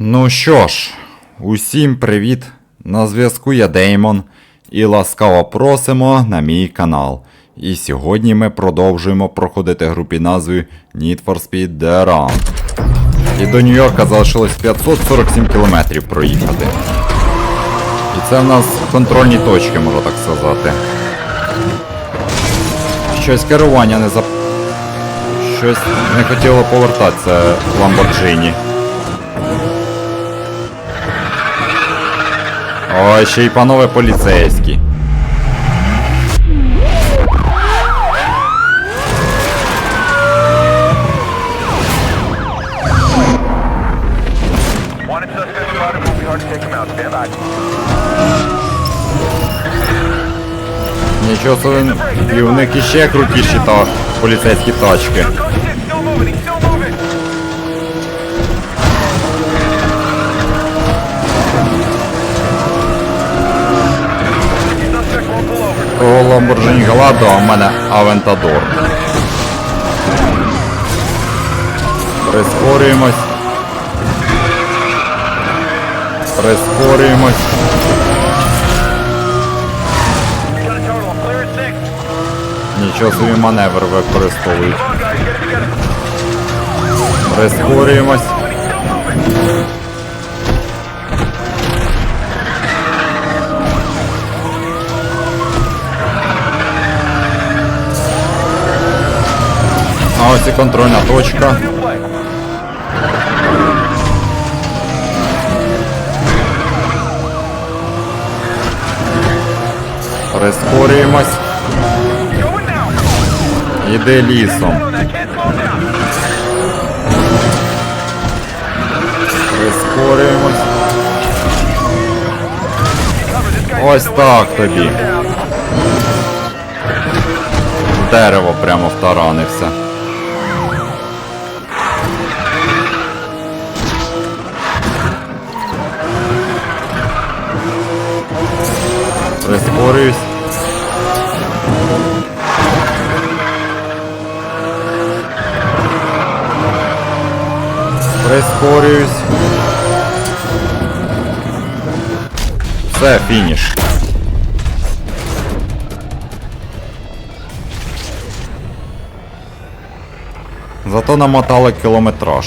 Ну що ж, усім привіт! На зв'язку я Деймон і ласкаво просимо на мій канал. І сьогодні ми продовжуємо проходити гру під назвою Need for Speed The Run. І до Нью-Йорка залишилось 547 кілометрів проїхати. І це в нас контрольні точки, можна так сказати. Щось керування не зап... Щось не хотіло повертатися в Lamborghini. Ой, ще й панове поліцейські. Нічого собі, і у них іще крутіші та поліцейські тачки. Lamborghini Gallardo, а в мене Aventador. Прискорюємось. Прискорюємось. Нічого собі маневр використовують. Прискорюємось. А ось і контрольна точка. Прискорюємось. Іди лісом. Прискорюємось. Ось так тобі. Дерево прямо втаранився. Прискорююсь. Прискорююсь. Все, фініш. Зато намотали кілометраж.